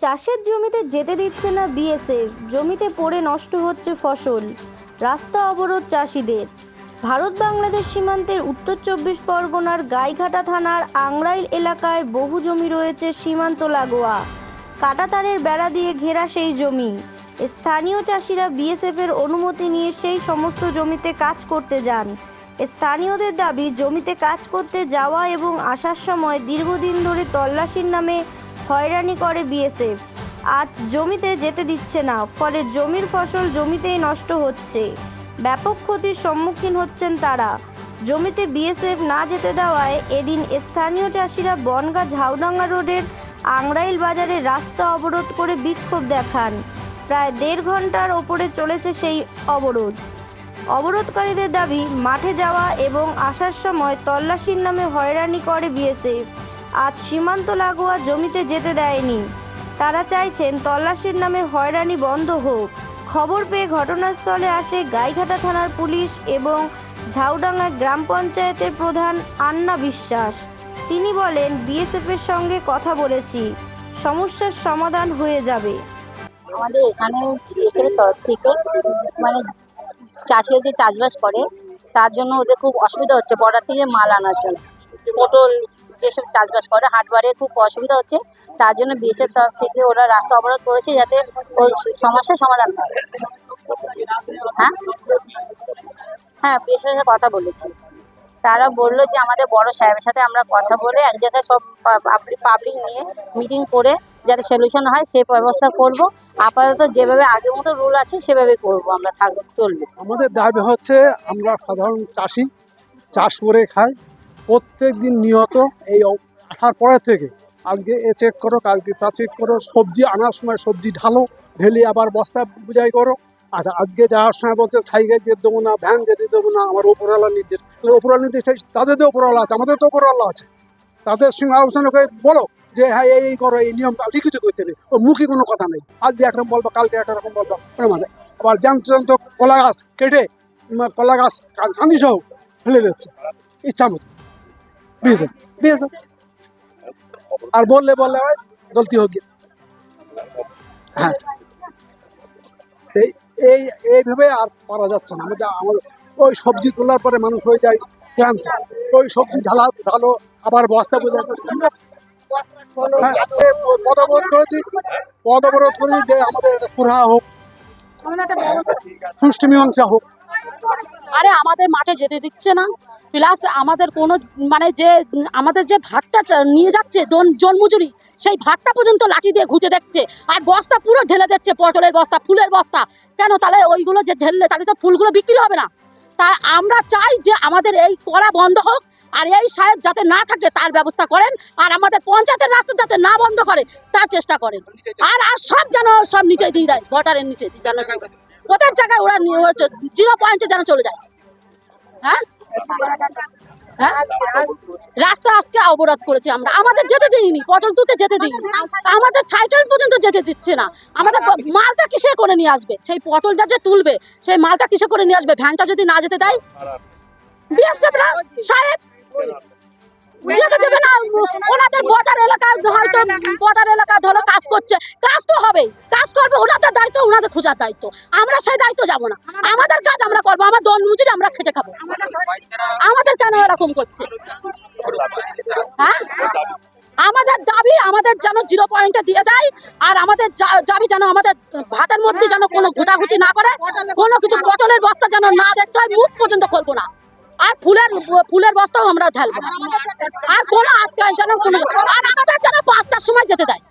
চাষের জমিতে যেতে দিচ্ছে না বিএসএফ। জমিতে পড়ে নষ্ট হচ্ছে ফসল। রাস্তা অবরোধ চাষিদের। ভারত বাংলাদেশ সীমান্তের উত্তর চব্বিশ পরগনার গাইঘাটা থানার আংরাইল এলাকায় বহু জমি রয়েছে সীমান্ত লাগোয়া। কাটাতারের বেড়া দিয়ে ঘেরা সেই জমি। স্থানীয় চাষিরা বিএসএফ এর অনুমতি নিয়ে সেই সমস্ত জমিতে কাজ করতে যান। স্থানীয়দের দাবি, জমিতে কাজ করতে যাওয়া এবং আসার সময় দীর্ঘদিন ধরে তল্লাশির নামে হয়রানি করে বিএসএফ। আজ জমিতে যেতে দিচ্ছে না, ফলে জমির ফসল জমিতেই নষ্ট হচ্ছে। ব্যাপক ক্ষতির সম্মুখীন হচ্ছেন তারা। জমিতে বিএসএফ না যেতে দেওয়ায় এদিন স্থানীয় চাষিরা বনগা ঝাউডাঙ্গা রোডের আংরাইল বাজারে রাস্তা অবরোধ করে বিক্ষোভ দেখান। প্রায় দেড় ঘণ্টার ওপরে চলেছে সেই অবরোধ। অবরোধকারীদের দাবি, মাঠে যাওয়া এবং আসার সময় তল্লাশির নামে হয়রানি করে বিএসএফ। আজ সীমান্ত লাগোয়া জমিতে যেতে দেয়নি। তারা চাইছেন তল্লাশির নামে হয়রানি বন্ধ হোক। খবর পেয়ে ঘটনাস্থলে আসে গাইঘাটা থানার পুলিশ এবং ঝাউডাঙ্গা গ্রাম পঞ্চায়েতের প্রধান আন্না বিশ্বাস। তিনি বলেন, বিএসএফ এর সঙ্গে কথা বলেছি। সমস্যার সমাধান হয়ে যাবে। আমাদের এখানে বিএসএফের তরফ থেকে মানে চাষিরা যে চাষবাস করে, তার জন্য ওদের খুব অসুবিধা হচ্ছে, বর্ডার থেকে মাল আনার জন্য। পটল যেসব চাষবাস করে, হাট বাড়িয়ে খুব অসুবিধা হচ্ছে। তার জন্য বিএসএফ তরফ থেকে ওরা রাস্তা অবরোধ করেছে যাতে ওই সমস্যার সমাধান হয়। হ্যাঁ? হ্যাঁ বিএসএফের সাথে কথা বলেছি। তারা বলল যে, আমাদের বড় সাহেবের সাথে আমরা কথা বলে এক জায়গায় সব পাবলিক নিয়ে মিটিং করে যাতে সলিউশন হয়, সে ব্যবস্থা করব। আপাতত যেভাবে আগের মতো রুল আছে, সেভাবে করব আমরা থাকব চলবে। আমাদের দাবি হচ্ছে, আমরা সাধারণ চাষি, চাষ করে খাই। প্রত্যেক দিন নিহত এই আসার পরের থেকে আজকে এ চেক করো, কালকে তা চেক করো, সবজি আনার সময় সবজি ঢালো, ঢেলে আবার বস্তা বুঝাই করো। আচ্ছা আজকে যাওয়ার সময় বলছে, সাইকেল যেতে দেবো না, ভ্যান যেতে দেবো না, আমার ওপরওয়ালার নির্দেশ ওপরওয়ালার নির্দেশ তাদের তো ওপরওয়ালা আছে, আমাদের তো ওপরওয়ালা আছে। তাদের সঙ্গে আলোচনা করে বলো যে হ্যাঁ এই করো, এই নিয়ম লিখিত করতে নেই। ও মুখে কোনো কথা নেই। আজকে একরকম বলব, কালকে একরকম বলব আছে। আবার জানতো কলা গাছ কেটে কলা গাছ কান্দি সহ ফেলে দিচ্ছে। ইচ্ছা মতো। দিয়েছে দিয়েছে আর বললে বললে হয় গলতি হোক গিয়ে। হ্যাঁ। এই এই এইভাবে আর পারা যাচ্ছে না। আমাদের আমার ওই সবজি তোলার পরে মানুষ হয়ে যায় ক্লান্ত। ওই সবজি ঢালা ঢালো আবার বস্তা বোঝা হ্যাঁ পদবরোধ করেছি। পদবরোধ করেছি যে আমাদের একটা হোক সুষ্ঠু মীমাংসা হোক। আরে আমাদের মাঠে যেতে দিচ্ছে না। প্লাস আমাদের কোনো মানে যে আমাদের যে ভাতটা নিয়ে যাচ্ছে জন জন সেই ভাতটা পর্যন্ত লাঠি দিয়ে ঘুটে দেখছে। আর বস্তা পুরো ঢেলে দিচ্ছে পটলের বস্তা ফুলের বস্তা। কেন? তাহলে ওইগুলো যে ঢেললে তাহলে তো ফুলগুলো বিক্রি হবে না। তা আমরা চাই যে আমাদের এই করা বন্ধ হোক আর এই সাহেব যাতে না থাকে তার ব্যবস্থা করেন আর আমাদের পঞ্চায়েতের রাস্তা যাতে না বন্ধ করে তার চেষ্টা করেন। আর আর সব যেন সব নিচে দিয়ে দেয় বর্ডারের নিচে যেন ওদের জায়গায় ওরা নিয়ে জিরো পয়েন্টে যেন চলে যায়। হ্যাঁ? হ্যাঁ? রাস্তা আজকে অবরোধ করেছি আমরা। আমাদের যেতে দিইনি পটল তুলতে যেতে দিইনি আমাদের সাইকেল পর্যন্ত যেতে দিচ্ছে না। আমাদের মালটা কিসে করে নিয়ে আসবে? সেই পটলটা যে তুলবে সেই মালটা কিসে করে নিয়ে আসবে? ভ্যানটা যদি না যেতে দেয়? বিএসএফরা সাহেব যেতে দেবে না ওনাদের বর্ডার এলাকায় হয়তো বর্ডার এলাকা ধরো কাজ করছে। কাজ তো হবে কাজ করবে, ওনাদের দায়িত্ব, ওনাদের খোঁজার দায়িত্ব। আমরা সেই দায়িত্ব যাব না। আমাদের কাজ আমরা করব, আমার দল মজুরি আমরা খেটে খাব। আমাদের কেন এরকম করছে? হ্যাঁ? আমাদের দাবি, আমাদের যেন জিরো পয়েন্টে দিয়ে দেয়, আর আমাদের দাবি যেন আমাদের ভাতের মধ্যে যেন কোনো ঘুটাঘুটি না করে, কোনো কিছু পটলের বস্তা যেন না দেখতে হয়, মুখ পর্যন্ত খুলবো না। আর ফুলের ফুলের বস্তাও আমরা ঢালবো আর কোনো আটকায় যেন কোনো আর আমাদের যেন পাঁচটার সময় যেতে দেয়।